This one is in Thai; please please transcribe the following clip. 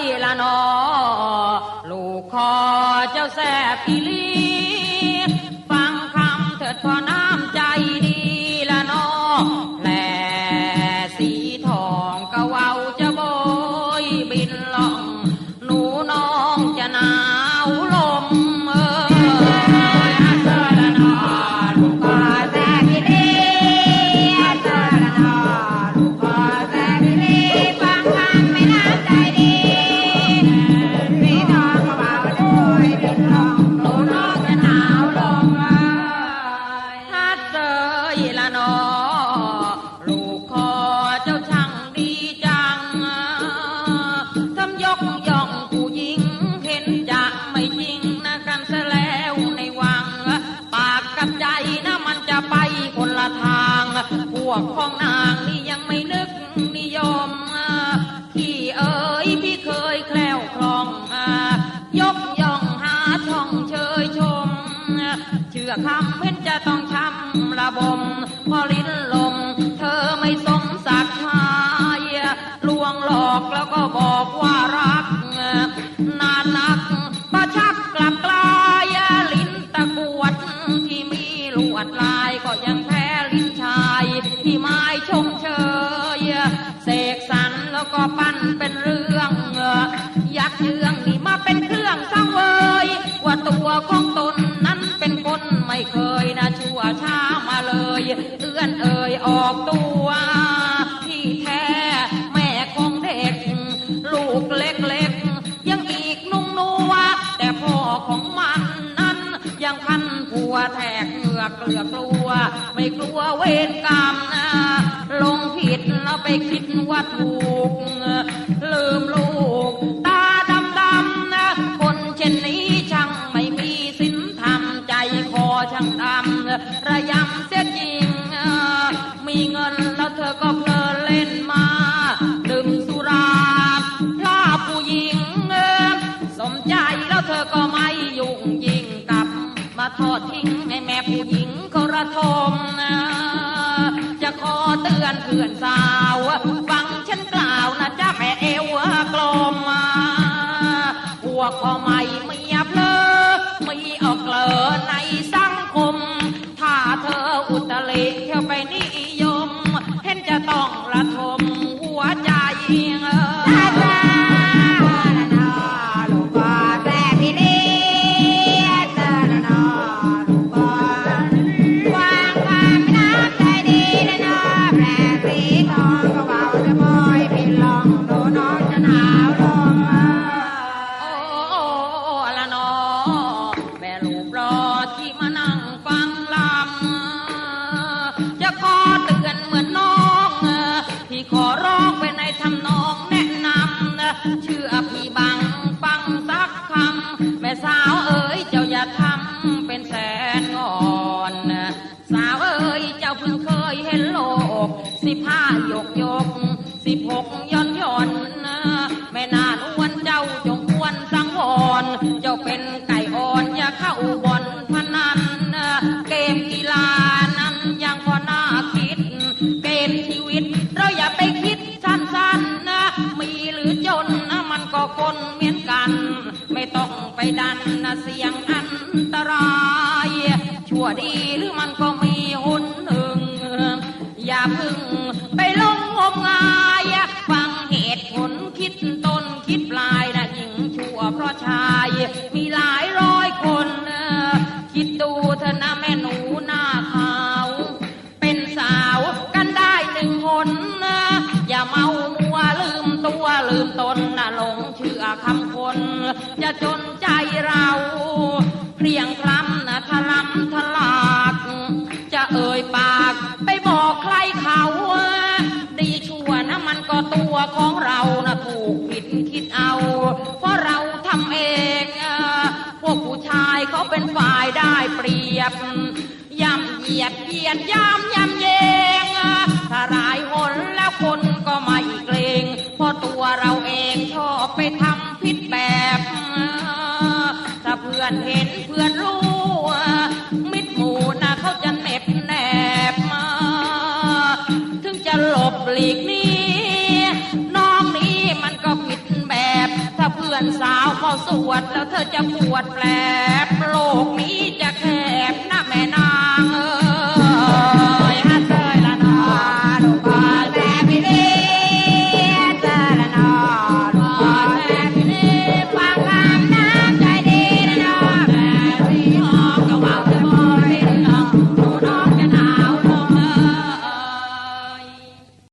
ยละนอ ลูกคอเจ้าแสบอีลีฟังคำเถิดพอน้ำใจดีละนอแหลสีทองกะเว้าจะโบยบินล่อง หนูน้องจะหนาวลม ยละนอลูกคอเจ้าช่างดีจังทำยกย่องผู้หญิงเห็นจะไม่จริงนะกันซะแล้วในวัง ปากกับใจนะมันจะไปคนละทาง พวกของนางนี่ยังไม่นึกนิยมพี่เอ๋ยพี่เคยแคล้วคล่อง ยกย่องหาช่องเชยชม เชื่อคำเว้นจะต้อง ระบมพอลิ้นลม เธอไม่สมศักดิ์ชายลวงหลอกแล้วก็บอกว่ารัก นานนักประชักกลับกลายลิ้นตะกวดที่มีลวดลายก็ยังแพ้ลิ้นชายที่ไม้ชมเชยเสกสรรแล้วก็ปั้นเป็นเรื่องยักษ์เยื่องนี่มาเป็นเครื่องสังเวยว่าตัวของ พันผัวแทกเหงือกเกลือกกลัว ไม่กลัวเวรกรรมนะลงผิดแล้วไปคิดว่าถูกลืมลู แม่ผู้หญิงเขาระทมนะจะขอเตือนเพื่อนสาวฟังฉันกล่าวนะจ้าแม่เอวกลมหัวขอไม่เมียเพลอ เพิ่งเคยเห็นโลก สิบห้าหยกหยก สิบหกย่อนย่อนแม่นานวนเจ้าจงควรสังวรเจ้าเป็นไก่อ่อนอย่าเข้าบอนพนันเกมกีฬานั้นยังพอน่าคิด เกมชีวิต เราอย่าไปคิดสั้นๆนะมีหรือจนนะมันก็คนเหมือนกัน ไม่ต้องไปดันนะเสียงอันตราย ชั่วดีหรือมันก็ อย่าพึ่งไปลงงมงายฟังเหตุผลคิดต้นคิดปลายนะหญิงชั่วเพราะชาย มีหลายร้อยคนคิดดูเถอนะแม่หนูหน้าขาว เป็นสาวกันได้หนึ่งคนนะอย่าเมามัวลืมตัวลืมตนนะหลงเชื่อคำคน จะจนใจเราเพลียงคล้ำนะทะลำาดีชั่วนะมันก็ตัวของเรานะถูกผิดคิดเอา เพราะเราทำเองพวกผู้ชายเขาเป็นฝ่ายได้เปรียบย่ำเหยียดเหยียดย่ำย่ำเยงถ้ารายหนแล้วคนก็ไม่เกรงเพราะตัวเราเองชอบไปทำผิดแบบ ถ้าเพื่อนเห็นเพื่อน บหลีกนี้น้องนี้มันก็ผิดแบบ ถ้าเพื่อนสาวเขาสวดแล้วเธอจะปวดแผลบโลกนี้จะ